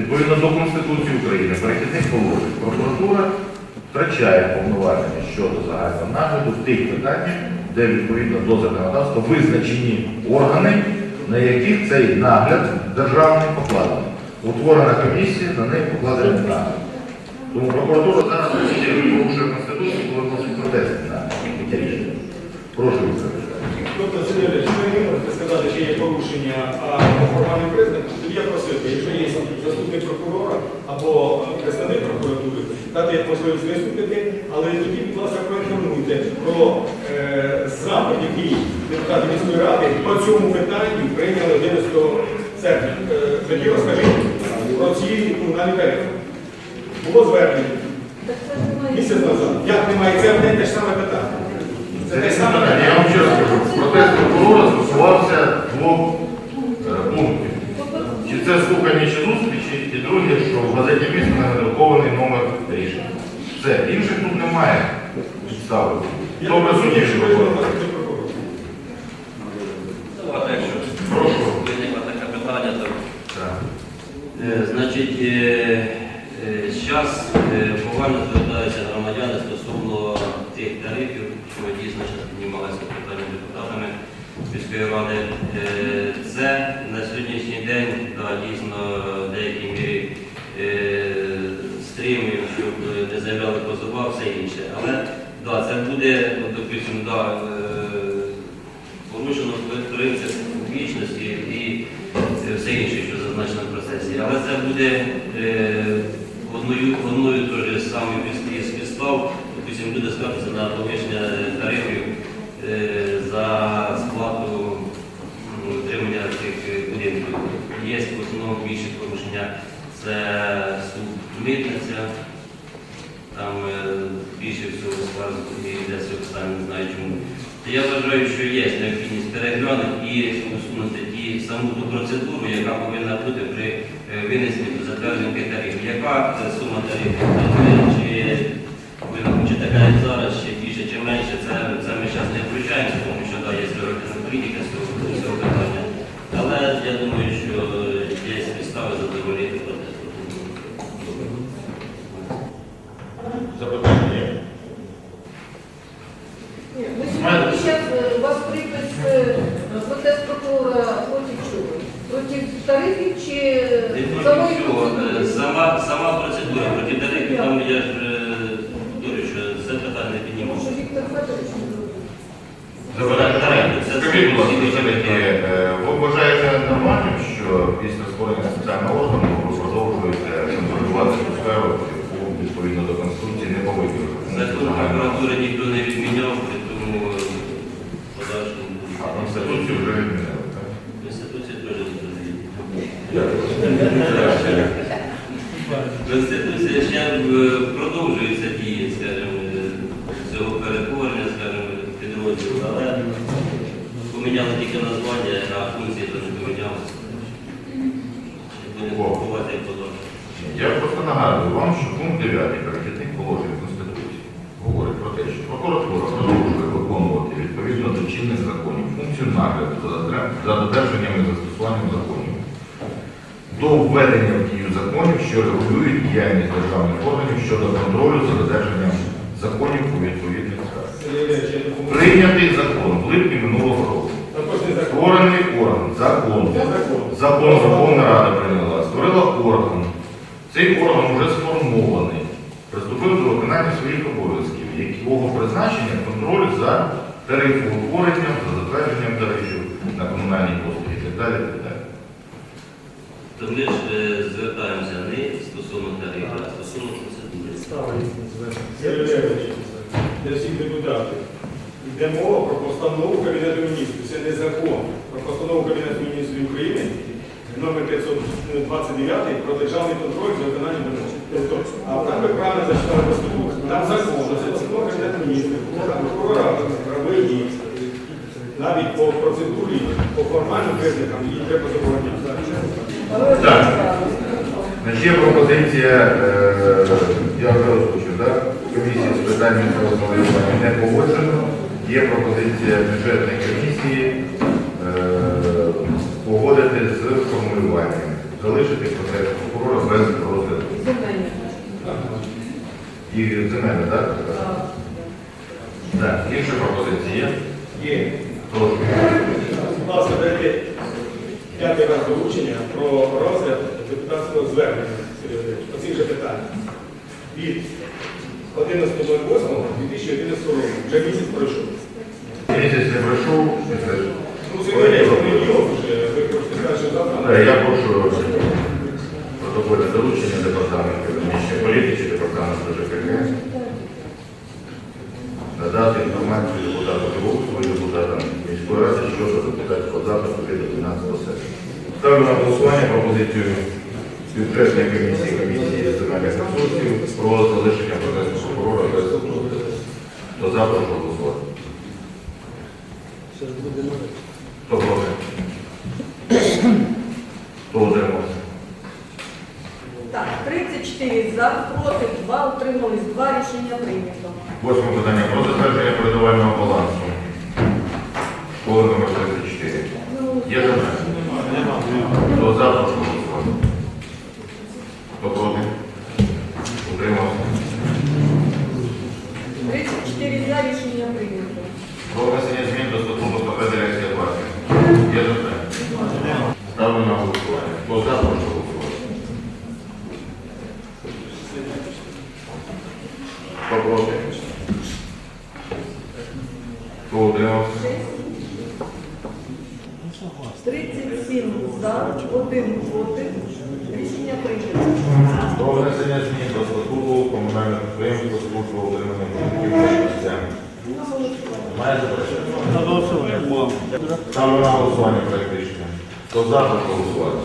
відповідно до Конституції України, перехідних положень, прокуратура втрачає повноваження щодо загального нагляду в тих питаннях, де відповідно до законодавства визначені органи, на яких цей нагляд державний покладений. Утворена комісія, на неї покладений нагляд. Тому прокуратура зараз порушує Конституцію, коли вносить протести на таке. Прошу Віктор. Сказати, чи є порушення по формальним тоді я просив, якщо є заступник прокурора або представник прокуратури, дати можливість виступити, але тоді, будь ласка, проінформуйте про е, запит, який депутати міської ради по цьому питанню прийняли 11 серпня. Е, тоді розкажіть про ці комунальні тарифи. Було звернення місяць назад. Як немає, це те ж саме питання. Це те ж саме питання. Прокурора стосувався двох е, пунктів. Чи це слухання чи зустрічі, і друге, що в газеті міста не надрукований номер рішення. Все, інших тут немає підстави. Хто присутній що Прошу. виникло таке питання. Е, Значить, зараз повально звертаються громадяни стосовно тих тарифів, що дійсно зараз піднімалися питання депутатами ради. Е, Це на сьогоднішній день да, дійсно в деякій мірі е, стримуємо, щоб не заявляли позова, все інше. Але да, це буде, ну, допустимо, да, е, порушено принцип публічності і все інше, що зазначено в процесі. Але це буде одною, одною теж із підстав, допустим, буде скатися на повищення тарифів е, за сплату м, утримання цих е, будинків. Є в більше порушення це суд митниця. Там е, більше всього і йде сам не знаю чому. Я вважаю, що є необхідність переглянути і усунути саму ту процедуру, яка повинна бути при е, винесенні затвердження тарифів. Яка е, сума тарифів? Чи хочете як зараз, чи більше, чи менше, це, це ми зараз не включаємося, тому що да, є регулятивна політика з цього питання. Але я думаю, що є підстави задовольнити протест. Запитання є? Ні, Ми сьогодні зараз у вас припис е, протест прокурора проти чого? Проти тарифів чи Не проти самої цього. Е, процедури? Сама, сама процедура проти тарифів, там я ж е, говорю, що це питання не піднімав. Може, Віктор Федорович не зробив? Запитання. Скажіть, все-таки, е, ви вважаєте нормальним, що після створення спеціального органу ви продовжуєте контролювати цю сферу, яку відповідно до Конституції не повинні Закон прокуратури ніхто не відміняв, при тому е, подальшому А Конституцію вже відмінили, так? Конституція теж не відміняла. Конституція ще е, продовжується дії, скажімо, цього перетворення, скажімо, підрозділу, але поміняли тільки названня, а функції то не помінялися. Будемо О. купувати і подальше. Я просто нагадую вам, що пункт 9 перехідних положень Конституції говорить про те, що прокуратура продовжує виконувати відповідно до чинних законів функцію нагляду за додержанням і застосуванням законів до введення в дію законів, що регулюють діяльність державних органів щодо контролю за додержанням законів у відповідних сферах. Прийнятий закон в липні минулого року. Створений орган, закон. Закон. Закон Верховна Рада прийняла, створила орган. Цей орган вже сформований, приступив до виконання своїх обов'язків, якого призначення контроль за тарифоутворенням, за затвердженням тарифів на комунальні послуги і так далі. і так далі. То ми ж е, звертаємося не стосовно тарифу, а стосовно процедури. Для всіх депутатів. Йде мова про постанову Кабінету міністрів. Це не закон. Про постанову Кабінету міністрів України номер 529 про державний контроль за виконанням вимог. Тобто, А там ви правильно зачитали Конституцію. Там закон, це постанова Кабінету міністрів, прокурора, дії. Навіть по процедурі, по формальним признакам її треба забороняти. Так. Є пропозиція, е, я вже озвучив, так? Комісія з питань місцевого самоврядування не погоджена. Є пропозиція бюджетної комісії е, погодити з формулюванням. залишити портрет прокурора без розгляду. І земельне, так? Так, інші пропозиції є? Є. Прошу. Будь ласка, дайте п'ятий раз доручення про розгляд депутатського звернення Сергій Володимирович, по цих же питаннях. Від 11.08.2011 року. Вже місяць пройшов. Місяць не пройшов. Ну, сьогодні я вже, ви хочете сказати, що завтра. Е, Я прошу протокольне доручення департаменту економічної політики, департаменту ЖКГ надати інформацію депутату Білоусу і депутатам міської ради щодо депутатського запиту від 11 серпня. Ставлю на голосування пропозицію бюджетної комісії комісії земельних ресурсів про залишення процесу прокурора без розгляду. Хто за, прошу голосувати. Хто проти? Хто утримався? Так, 34 за, проти, 2, утримались, 2 рішення прийнято. Восьме питання про затвердження передавального балансу. Школа номер 34. Ну, Є питання? Хто за, прошу голосувати. Хто проти? Утримався. 34 за, рішення прийнято. Про внесення змін до статуту КП дирекція партії. Є питання? Ставлю на голосування. Хто за, прошу голосувати. Хто проти? Хто утримався? 37 за, 1 проти, рішення внесення змін до комунального підприємства служби отримання. Має заперечення? Ставлю на голосування рішення. Хто за, прошу голосувати.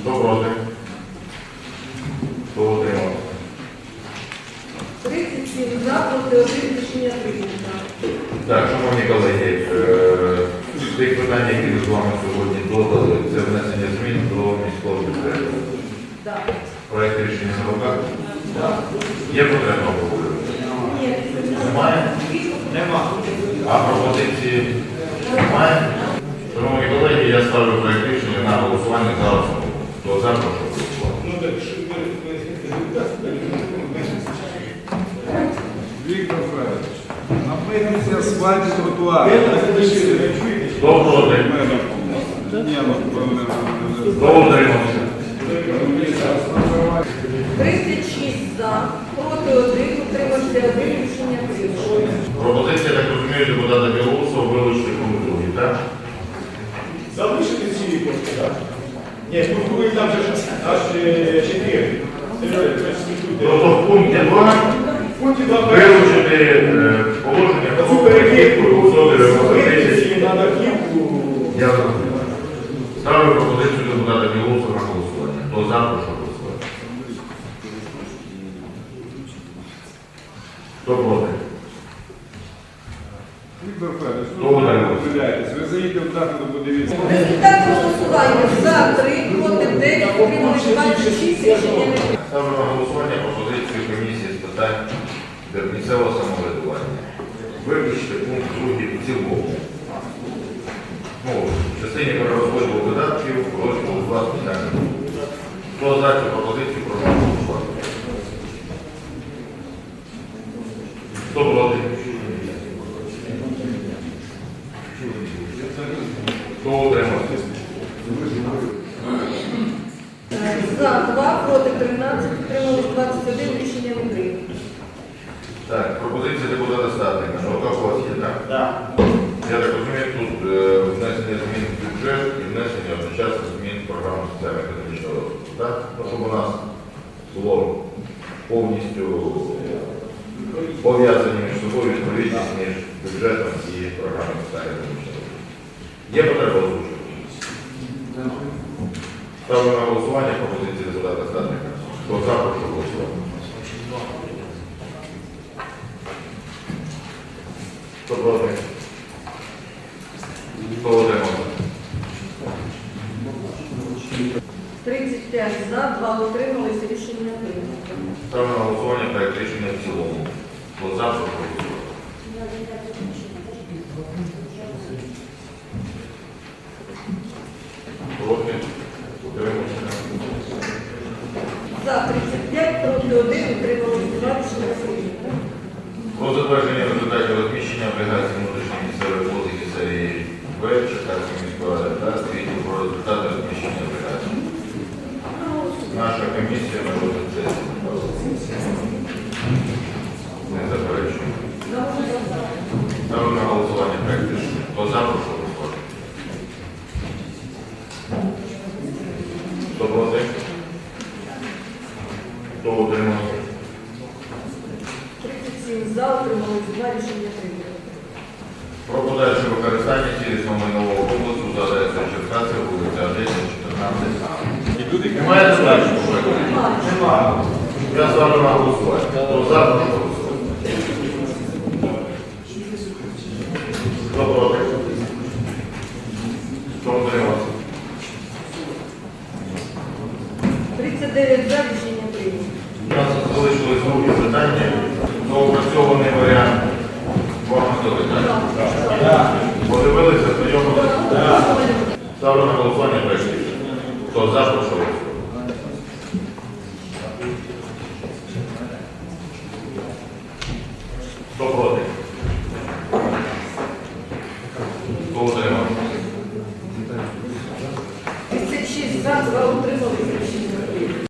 Хто проти? Хто утримався? 37 за, проти, 1 рішення прийнято. Так, шановні колеги, е, питань, які ми з вами сьогодні додали, це внесення змін до міського бюджету. Так. Проект рішення на руках. Є потреба обговорювати? Ні, Немає? Нема. А пропозиції немає? Шановні колеги, я ставлю проект рішення на голосування за основу. Хто за, прошу голосувати. Ну, так, що? Віктор Федорович, на митниці асфальті тротуар. Хто проти? Ну, Хто утримався? 36 за, проти, 1, утримався 1, рішення прийнято. Пропозиція, так розумію, депутата Білоусова вилучити пункт другий, так? Залишити ці кошти, так? Ні, пунктують там же ж аж е, чотири. Сергій, ви ж слідкуйте. Тобто в пункті 2 В вилучити е, положення Про перекидку перекидку 190 тисяч. виключити на. Я. Ставлю пропозицію депутата Білоусова на голосування. Хто за, прошу голосувати. Хто проти? Хто ви утримався? Ви заїдете в дату, подивіться. Результат голосування за 3, проти 9, утримались 26, рішення не. Ставлю на голосування пропозицію комісії з питань місцевого самоврядування. Виключити пункт другий в цілому. Ну, в частині перерозподілу видатків розділу 2 спеціальних. Хто за цю пропозицію, прошу голосувати. Хто проти? Хто утримався? За 2, проти 13, утримались 21, рішення прийнято. Так, пропозиція депутата Статника. Ну, як у вас є, так? Так. Я так розумію, тут е, внесення змін в бюджет і внесення одночасно змін в програму соціально-економічного розвитку. Так? Ну, щоб у нас було повністю пов'язані між собою відповідність між бюджетом і програмою соціально-економічного розвитку. Є потреба озвучувати? Ставлю на голосування пропозиції депутата Статника. 35 за, 2 утрималися, рішення прийнято. Ставлю на голосування проект рішення в цілому. Хто завтра прошу. Проти? Утримався? За 35, проти 1, утрималися 2, рішення прийнято. Про затвердження результатів розміщення облігацій внутрішньої місцевої позиції серії В Чекарської міської ради та про результати Я ставлю на голосування. Хто